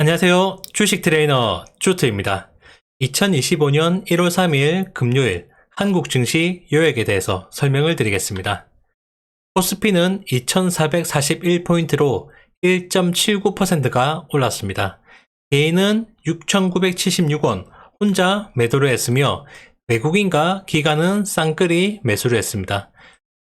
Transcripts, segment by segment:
안녕하세요. 주식 트레이너 쭈트입니다. 2025년 1월 3일 금요일 한국 증시 요약에 대해서 설명을 드리겠습니다. 코스피는 2441포인트로 1.79%가 올랐습니다. 개인은 6,976원 혼자 매도를 했으며 외국인과 기관은 쌍끌이 매수를 했습니다.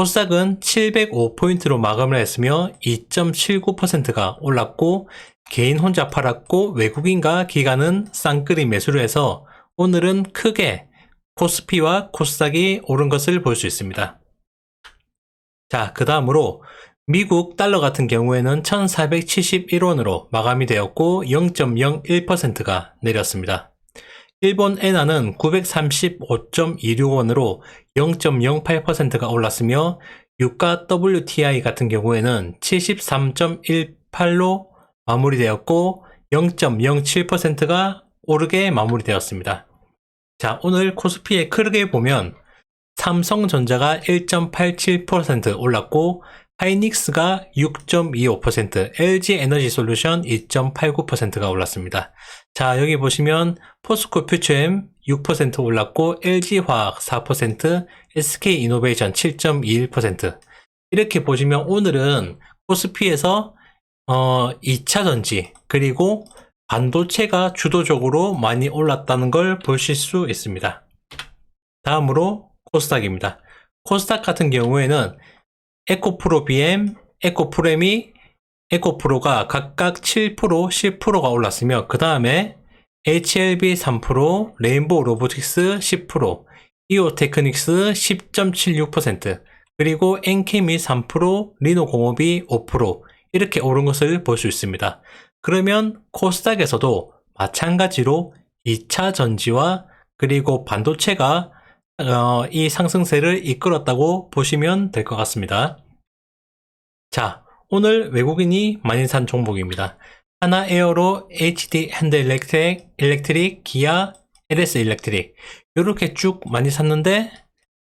코스닥은 705포인트로 마감을 했으며 2.79%가 올랐고 개인 혼자 팔았고 외국인과 기관은 쌍끌이 매수를 해서 오늘은 크게 코스피와 코스닥이 오른 것을 볼 수 있습니다. 자, 그 다음으로 미국 달러 같은 경우에는 1471원으로 마감이 되었고 0.01%가 내렸습니다. 일본 엔화는 935.26원으로 0.08%가 올랐으며 유가 WTI 같은 경우에는 73.18로 마무리되었고 0.07%가 오르게 마무리되었습니다. 자, 오늘 코스피에 크게 보면 삼성전자가 1.87% 올랐고 하이닉스가 6.25%, LG 에너지 솔루션 2.89%가 올랐습니다. 자, 여기 보시면 포스코 퓨처엠 6% 올랐고 LG화학 4%, SK 이노베이션 7.21% 이렇게 보시면 오늘은 코스피에서 어, 2차 전지 그리고 반도체가 주도적으로 많이 올랐다는 걸 보실 수 있습니다. 다음으로 코스닥입니다. 코스닥 같은 경우에는 에코프로 BM, 에코프렘이 에코프로가 각각 7%, 10%가 올랐으며 그 다음에 HLB 3%, 레인보우 로보틱스 10%, 이오 테크닉스 10.76%, 그리고 엔케미 3%, 리노공업이 5% 이렇게 오른 것을 볼 수 있습니다. 그러면 코스닥에서도 마찬가지로 2차 전지와 그리고 반도체가 어, 이 상승세를 이끌었다고 보시면 될 것 같습니다. 자, 오늘 외국인이 많이 산 종목입니다. 하나 에어로 HD 핸드 일렉트릭, 일렉트릭, 기아, LS 일렉트릭 이렇게 쭉 많이 샀는데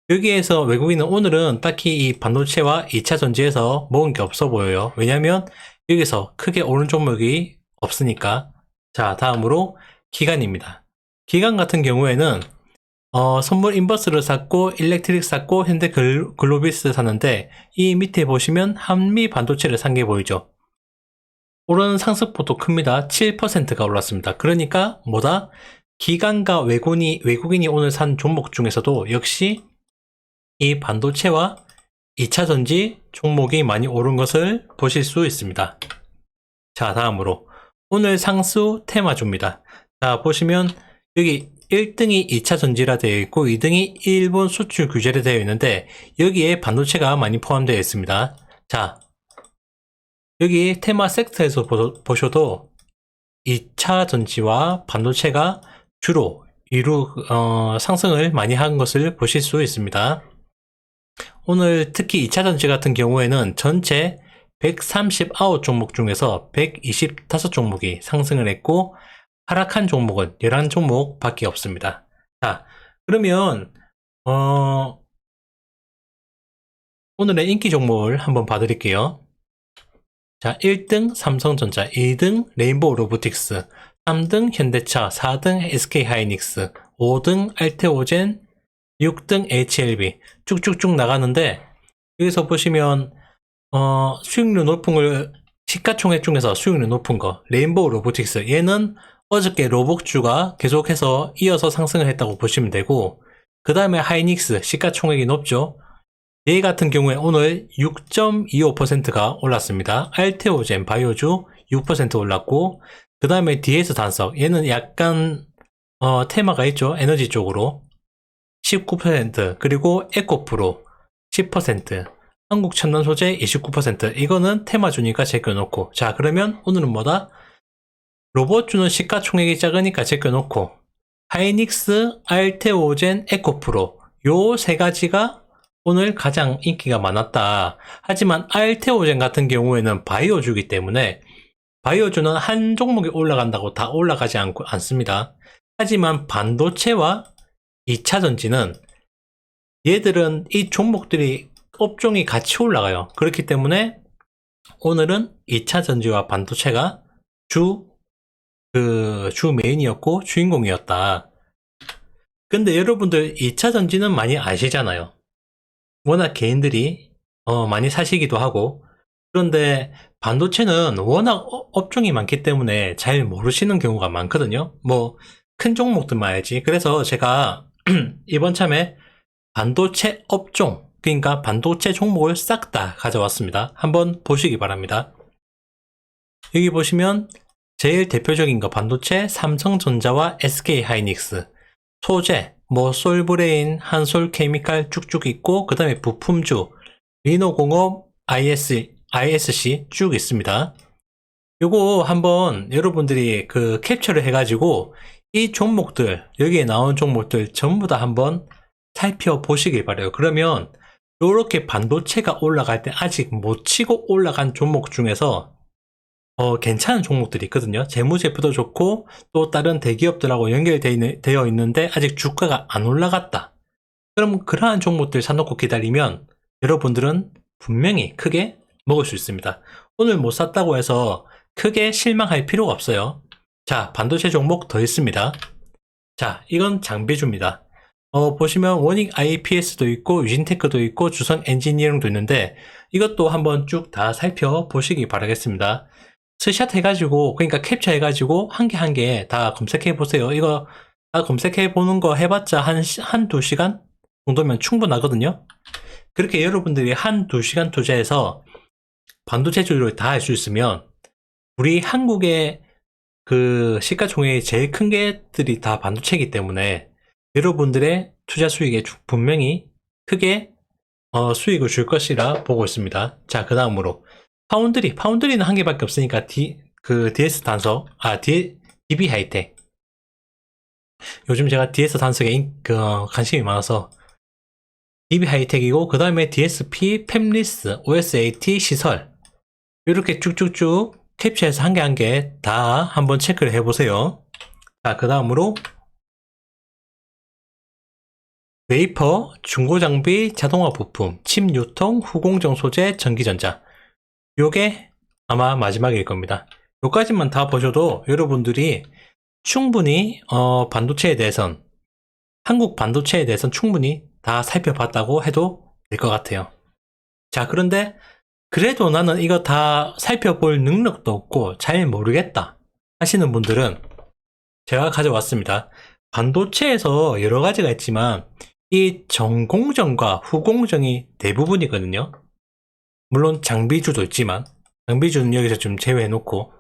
여기에서 외국인은 오늘은 딱히 이 반도체와 2차 전지에서 먹은 게 없어 보여요. 왜냐면 여기서 크게 오른 종목이 없으니까. 자, 다음으로 기간입니다. 기간 같은 경우에는 어, 선물 인버스를 샀고 일렉트릭 샀고 현대 글, 글로비스 샀는데 이 밑에 보시면 한미 반도체를 산 게 보이죠. 오른 상승폭도 큽니다. 7%가 올랐습니다. 그러니까 뭐다? 기관과 외국인이, 외국인이 오늘 산 종목 중에서도 역시 이 반도체와 2차 전지 종목이 많이 오른 것을 보실 수 있습니다. 자, 다음으로 오늘 상수 테마주입니다. 자, 보시면 여기 1등이 2차 전지라 되어 있고 2등이 일본 수출 규제로 되어 있는데 여기에 반도체가 많이 포함되어 있습니다. 자, 여기 테마 섹터에서 보셔도 2차 전지와 반도체가 주로 이루 어, 상승을 많이 한 것을 보실 수 있습니다. 오늘 특히 2차 전지 같은 경우에는 전체 139 종목 중에서 125 종목이 상승을 했고 하락한 종목은 11종목 밖에 없습니다. 자, 그러면 어, 오늘의 인기 종목을 한번 봐드릴게요. 자, 1등 삼성전자, 2등 레인보우 로보틱스, 3등 현대차, 4등 SK하이닉스, 5등 알테오젠, 6등 HLB 쭉쭉쭉 나가는데 여기서 보시면 어, 수익률 높은 걸 시가총액 중에서 수익률 높은 거 레인보우 로보틱스 얘는 어저께 로복주가 계속해서 이어서 상승을 했다고 보시면 되고 그 다음에 하이닉스 시가총액이 높죠. 얘 같은 경우에 오늘 6.25%가 올랐습니다. 알테오젠 바이오주 6% 올랐고 그 다음에 DS 단석 얘는 약간 어, 테마가 있죠. 에너지 쪽으로. 19% 그리고 에코프로 10% 한국 첨단 소재 29% 이거는 테마주니까 제껴놓고. 자 그러면 오늘은 뭐다? 로봇주는 시가총액이 작으니까 제껴놓고 하이닉스, 알테오젠, 에코프로 요 세 가지가 오늘 가장 인기가 많았다. 하지만 알테오젠 같은 경우에는 바이오주기 때문에 바이오주는 한 종목이 올라간다고 다 올라가지 않, 않습니다. 하지만 반도체와 2차 전지는 얘들은 이 종목들이 업종이 같이 올라가요. 그렇기 때문에 오늘은 2차 전지와 반도체가 주 그 주 메인이었고 주인공이었다. 근데 여러분들 2차 전지는 많이 아시잖아요. 워낙 개인들이 어, 많이 사시기도 하고 그런데 반도체는 워낙 어- 업종이 많기 때문에 잘 모르시는 경우가 많거든요. 뭐 큰 종목들만 알지. 그래서 제가 이번 참에 반도체 업종 그러니까 반도체 종목을 싹 다 가져왔습니다. 한번 보시기 바랍니다. 여기 보시면 제일 대표적인 거 반도체 삼성전자와 SK 하이닉스 소재 뭐 솔브레인, 한솔케미칼 쭉쭉 있고 그 다음에 부품주 리노공업, IS, ISC 쭉 있습니다. 요거 한번 여러분들이 그 캡처를 해가지고 이 종목들 여기에 나온 종목들 전부 다 한번 살펴보시길 바래요. 그러면 요렇게 반도체가 올라갈 때 아직 못 치고 올라간 종목 중에서 어, 괜찮은 종목들이 있거든요. 재무제표도 좋고 또 다른 대기업들하고 연결되어 있는데 아직 주가가 안 올라갔다. 그럼 그러한 종목들 사놓고 기다리면 여러분들은 분명히 크게 먹을 수 있습니다. 오늘 못 샀다고 해서 크게 실망할 필요가 없어요. 자, 반도체 종목 더 있습니다. 자, 이건 장비주입니다. 어, 보시면 원익 IPS도 있고 유진테크도 있고 주성 엔지니어링도 있는데 이것도 한번 쭉 다 살펴보시기 바라겠습니다. 스샷 해가지고 그러니까 캡처 해가지고 한 개 한 개 다 검색해 보세요. 이거 다 검색해 보는 거 해봤자 한 한 두 시간 정도면 충분하거든요. 그렇게 여러분들이 한 두 시간 투자해서 반도체 주를 다 할 수 있으면 우리 한국의 그 시가총액이 제일 큰 게들이 다 반도체이기 때문에 여러분들의 투자 수익에 주- 분명히 크게 어, 수익을 줄 것이라 보고 있습니다. 자, 그 다음으로 파운드리, 파운드리는 한 개밖에 없으니까 D, 그 DS 단서, 아, D, DB 하이텍. 요즘 제가 DS 단석에 인- 그, 어, 관심이 많아서 DB 하이텍이고 그 다음에 DSP, 팹리스, OSAT 시설 이렇게 쭉쭉쭉 캡처해서 한 개 한 개 다 한번 체크를 해보세요. 자, 그 다음으로 웨이퍼, 중고장비, 자동화 부품, 칩 유통, 후공정 소재, 전기전자. 요게 아마 마지막일 겁니다. 요까지만 다 보셔도 여러분들이 충분히 어, 반도체에 대해선 한국 반도체에 대해선 충분히 다 살펴봤다고 해도 될 것 같아요. 자, 그런데 그래도 나는 이거 다 살펴볼 능력도 없고 잘 모르겠다 하시는 분들은 제가 가져왔습니다. 반도체에서 여러 가지가 있지만 이 전공정과 후공정이 대부분이거든요. 물론 장비주도 있지만 장비주는 여기서 좀 제외해 놓고.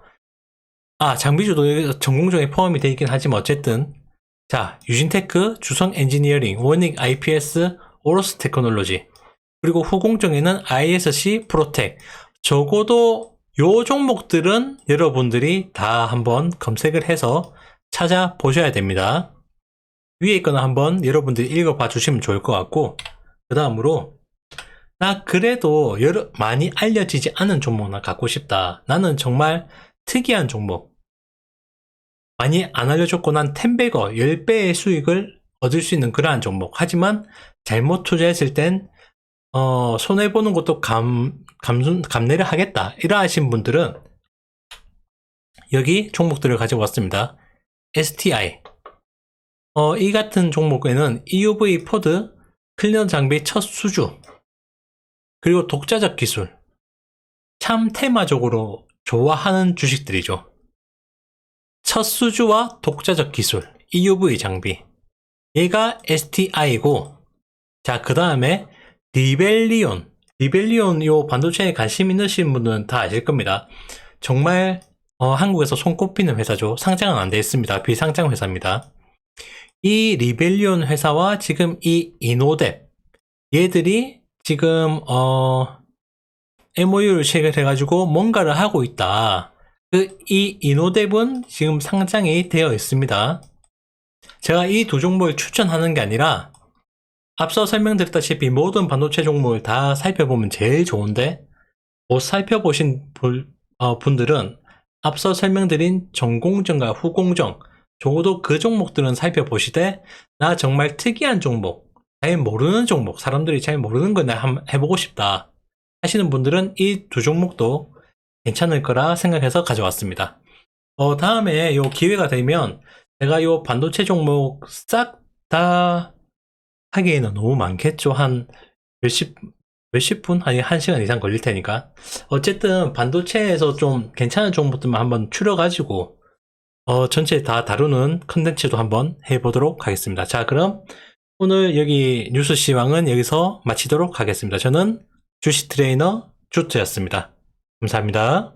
아 장비주도 여기 전공정에 포함이 되어 있긴 하지만 어쨌든. 자 유진테크, 주성 엔지니어링, 원익 IPS, 오로스 테크놀로지. 그리고 후공정에는 ISC 프로텍. 적어도 요 종목들은 여러분들이 다 한번 검색을 해서 찾아보셔야 됩니다. 위에 있거나 한번 여러분들이 읽어봐 주시면 좋을 것 같고 그 다음으로 나 그래도 여러, 많이 알려지지 않은 종목 나 갖고 싶다. 나는 정말 특이한 종목. 많이 안 알려줬고 난 10배거, 10배의 수익을 얻을 수 있는 그러한 종목. 하지만 잘못 투자했을 땐, 어, 손해보는 것도 감, 감순, 감내를 하겠다. 이러하신 분들은 여기 종목들을 가지고 왔습니다. STI. 어, 이 같은 종목에는 EUV 포드, 클리너 장비 첫 수주, 그리고 독자적 기술. 참 테마적으로 좋아하는 주식들이죠. 첫 수주와 독자적 기술, EUV 장비. 얘가 STI고, 자, 그 다음에 리벨리온. 리벨리온 요 반도체에 관심 있으신 분들은 다 아실 겁니다. 정말 어, 한국에서 손꼽히는 회사죠. 상장은 안 돼 있습니다. 비상장 회사입니다. 이 리벨리온 회사와 지금 이 이노뎁 얘들이 지금 어 MOU를 체결해가지고 뭔가를 하고 있다. 그 이 이노뎁은 지금 상장이 되어 있습니다. 제가 이 두 종목을 추천하는 게 아니라 앞서 설명드렸다시피 모든 반도체 종목을 다 살펴보면 제일 좋은데 못 살펴보신 분- 어, 분들은 앞서 설명드린 전공정과 후공정 적어도 그 종목들은 살펴보시되 나 정말 특이한 종목 잘 모르는 종목 사람들이 잘 모르는 거나 한번 해보고 싶다 하시는 분들은 이 두 종목도 괜찮을 거라 생각해서 가져왔습니다 어, 다음에 요 기회가 되면 제가 요 반도체 종목 싹 다 하기에는 너무 많겠죠. 한 몇십, 몇십 분? 아니, 한 시간 이상 걸릴 테니까. 어쨌든 반도체에서 좀 괜찮은 종목들만 한번 추려가지고, 어, 전체 다 다루는 컨텐츠도 한번 해보도록 하겠습니다. 자, 그럼 오늘 여기 뉴스 시황은 여기서 마치도록 하겠습니다. 저는 주식 트레이너 주트였습니다. 감사합니다.